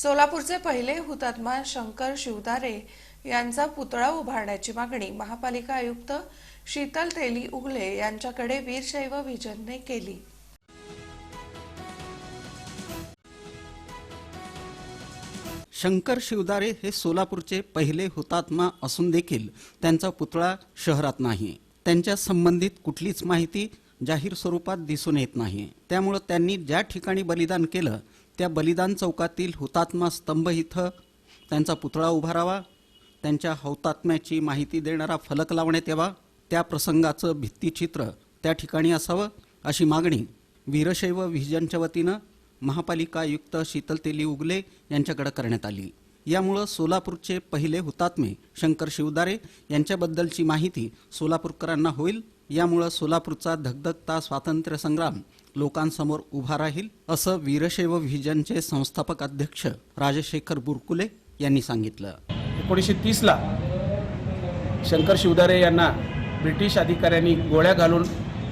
सोलापूरचे पहिले हुतात्मा शंकर शिवदारे यांचा पुतळा उभारण्याची मागणी महापालिका आयुक्त शीतल तेली उगले यांच्याकडे वीरशैव विजनने केली. शंकर शिवदारे हे सोलापूरचे पहिले हुतात्मा असून देखील त्यांचा पुतळा शहरात नाही. त्यांच्या संबंधित कुठलीच माहिती जाहीर स्वरूपात दिसून येत नाही. त्यामुळं त्यांनी ज्या ठिकाणी बलिदान केलं त्या बलिदान चौकातील हुतात्मा स्तंभ इथं त्यांचा पुतळा उभारावा त्यांच्या हौतात्म्याची माहिती देणारा फलक लावण्यात यावा त्या प्रसंगाचं भित्तिचित्र त्या ठिकाणी असावं अशी मागणी वीरशैव व्हिजनच्या वतीनं महापालिका आयुक्त शीतल तेली उगले यांच्याकडे करण्यात आली. यामुळं सोलापूरचे पहिले हुतात्मे शंकर शिवदारे यांच्याबद्दलची माहिती सोलापूरकरांना होईल यामुळं सोलापूरचा धगधगता स्वातंत्र्य संग्राम लोकांसमोर उभा राहील असं वीरशैव व्हिजनचे संस्थापक अध्यक्ष राजशेखर बुरकुले यांनी सांगितलं. एकोणीसशे तीसला शंकर शिवदारे यांना ब्रिटिश अधिकाऱ्यांनी गोळ्या घालून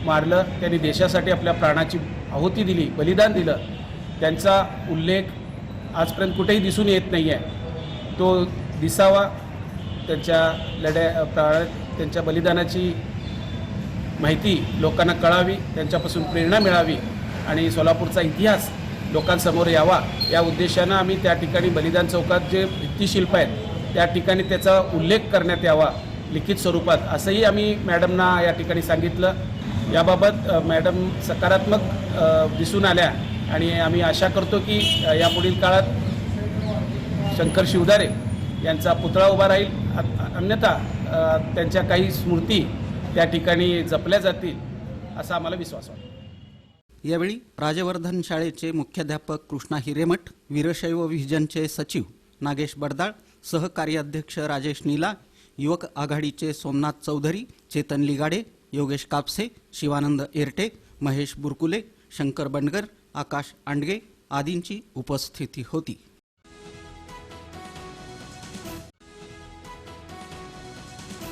मारलं. त्यांनी देशासाठी आपल्या प्राणाची आहुती दिली बलिदान दिलं. त्यांचा उल्लेख आजपर्यंत कुठेही दिसून येत नाही आहे तो दिसावा त्यांच्या लढ्या प्रा त्यांच्या बलिदानाची माहिती लोकांना कळावी त्यांच्यापासून प्रेरणा मिळावी आणि सोलापूरचा इतिहास लोकांसमोर यावा या उद्देशानं आम्ही त्या ठिकाणी बलिदान चौकात जे भित्तिशिल्प आहेत त्या ठिकाणी त्याचा उल्लेख करण्यात यावा लिखित स्वरूपात. असंही आम्ही मॅडमना या ठिकाणी सांगितलं. याबाबत मॅडम सकारात्मक दिसून आल्या आणि आम्ही आशा करतो की यापुढील काळात शंकर शिवदारे यांचा पुतळा उभा राहील. अन्यथा त्यांच्या काही स्मृती त्या ठिकाणी जपल्या जातील असा आम्हाला विश्वास वाटतो. यावेळी राजवर्धन शाळेचे मुख्याध्यापक कृष्णा हिरेमठ वीरशैव व्हिजनचे सचिव नागेश बडदाळ सहकार्याध्यक्ष राजेश नीला युवक आघाडीचे सोमनाथ चौधरी चेतन लिगाडे योगेश कापसे शिवानंद एरटे महेश बुरकुले शंकर बंडगर आकाश आंडगे आदींची उपस्थिती होती.